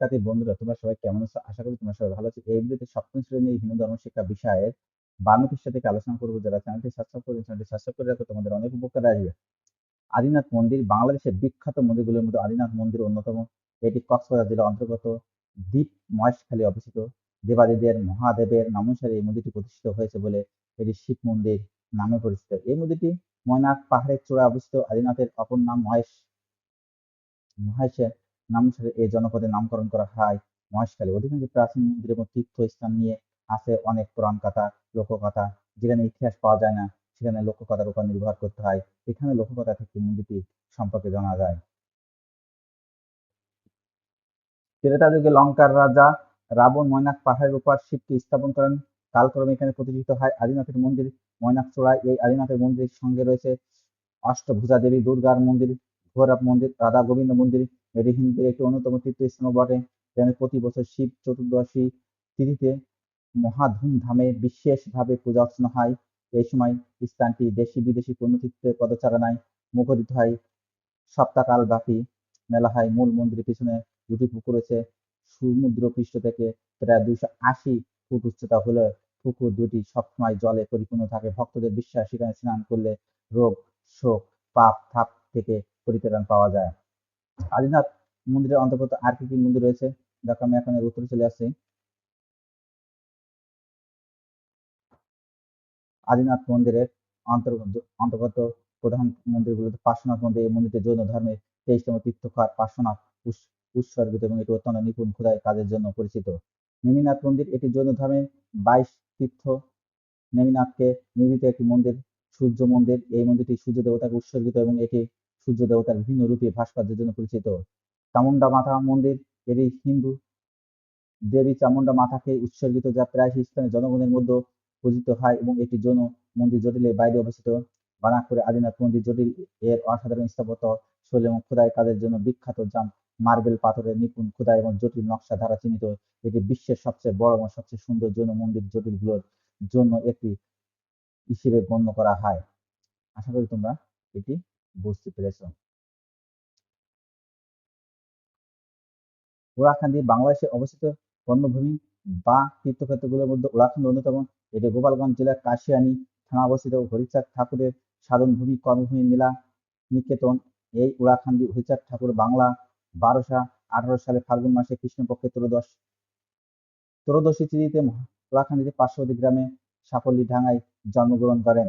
শিক্ষার্থী বন্ধুরা, তোমরা সবাই কেমন আছো? আশা করি তোমরা সবাই ভালো আছো। এই ভিডিওতে সপ্তম শ্রেণির হিন্দু ধর্ম শিক্ষা বিষয়ের বান্ন পৃষ্ঠা থেকে আলোচনা করব। যারা চ্যানেলটি সাবস্ক্রাইব করেন, চ্যানেলটি সাবস্ক্রাইব করে রাখো। তোমাদের অনেক উপকার আসবে। আদিনাথ মন্দির বাংলাদেশের বিখ্যাত মন্দিরগুলোর মধ্যে আদিনাথ মন্দির অন্যতম। এটি কক্সবাজার জেলার অন্তর্গত। দ্বীপ মহেশখালী অবস্থিত। দেবাদিদের মহাদেবের নামানুসারে এই মন্দিরটি প্রতিষ্ঠিত হয়েছে বলে এটি শিব মন্দির নামে পরিচিত। এই মন্দিরটি ময়নাক পাহাড়ের চূড়ায় অবস্থিত। আদিনাথের অপর নাম মহেশ। মহেশের নামানুসারে এই জনপদের নামকরণ করা হয়। মহেশখালী অধিকাংশ প্রাচীন মন্দির এবং তীর্থস্থান নিয়ে আছে অনেক পুরাণ কথা, লোককথা। যেখানে ইতিহাস পাওয়া যায় না, সেখানে লোককথার উপর নির্ভর করতে হয়। এখানে লোককথা থেকে মন্দিরটি সম্পর্কে জানা যায়। ত্রেতা যুগে লঙ্কার রাজা রাবণ ময়নাক পাহাড়ের উপর শিবকে স্থাপন করেন। কালক্রমে এখানে প্রতিষ্ঠিত হয় আদিনাথের মন্দির। ময়নাক চূড়ায় এই আদিনাথের মন্দিরের সঙ্গে রয়েছে অষ্টভুজা দেবী দুর্গার মন্দির ঘোরাপ মন্দির, রাধা গোবিন্দ মন্দির এটি হিন্দুদের একটি অন্যতম তীর্থস্থান বটে, যেখানে প্রতি বছর শিব চতুর্দশী তিথিতে মহা ধুমধামে বিশেষভাবে পূজা অর্চনা হয়। এই সময় স্থানটি দেশি বিদেশি পুণ্যতীর্থের পদচারণায় মুখরিত হয়। সপ্তাহকাল ব্যাপী মেলা হয়। মূল মন্দিরের পিছনে দুটি পুকুর রয়েছে। সমুদ্র পৃষ্ঠ থেকে প্রায় দুইশো আশি ফুট উচ্চতা হলে পুকুর দুটি সবসময় জলে পরিপূর্ণ থাকে। ভক্তদের বিশ্বাস, সেখানে স্নান করলে রোগ, শোক, পাপ, থাপ থেকে পরিত্রাণ পাওয়া যায়। আদিনাথ মন্দিরের অন্তর্গত আর কি কি মন্দির রয়েছে? দেখো আমি এখন এর উত্তরে চলে আসছি। আদিনাথ মন্দিরের অন্তর্গত অন্তর্গত প্রধান মন্দিরগুলোতে পার্শ্বনাথ মন্দির, এই মন্দিরটি জৈন ধর্মের তেইশতম তীর্থকার পার্শ্বনাথ উৎসর্গিত এবং এটি অত্যন্ত নিপুণ খোদাই কাজের জন্য পরিচিত। নেমিনাথ মন্দির, এটি জৈন ধর্মের বাইশ তীর্থ। নেমিনাথকে নির্মিত একটি মন্দির, সূর্য মন্দির, এই মন্দিরটি সূর্য দেবতাকে উৎসর্গিত এবং এটি সূর্য দেবতার বিভিন্ন রূপে ভাস্কর্যের জন্য পরিচিত। চামুন্ডা মাথা মন্দির এটি হিন্দু। দেবী চামুন্ডা মাথাকে উৎসর্গিত যা প্রায় স্থানে জনগণের মধ্যে পূজিত হয় এবং এটি জৈন মন্দির জটিলের বাইরে অবস্থিত। বানাকপুরে আদিনাথ মন্দির জটিল, এর অসাধারণ স্থাপত্য শৈলী এবং খোদাই কাজের জন্য বিখ্যাত জাম মার্বেল পাথরের নিপুণ খোদাই এবং জটিল নকশা দ্বারা চিহ্নিত। এটি বিশ্বের সবচেয়ে বড় এবং সবচেয়ে সুন্দর জৈন মন্দির জটিলগুলোর জন্য একটি হিসেবে গণ্য করা হয়। আশা করি তোমরা এটি বুঝতে পেরেছ? ওরাখান্দি বাংলাদেশে অবস্থিত বন্যভূমি বা তীর্থক্ষেত্রগুলোর মধ্যে ওরাখান্দি অন্যতম। এটি গোপালগঞ্জ জেলার কাশিয়ানী থানা অবস্থিত হরিচাঁদ ঠাকুরের সাধনভূমি কর্মভূমি নীলা নিকেতন। এই উড়াখান্দি হরিচাঁদ ঠাকুর বাংলা বারোশো আঠারো সালে ফাল্গুন মাসে কৃষ্ণপক্ষে ত্রয়োদশ। ত্রয়োদশী তিথিতে উড়াখান্দিতে পার্শ্ববর্তী গ্রামে সাফল্যী ডাঙ্গায় জন্মগ্রহণ করেন।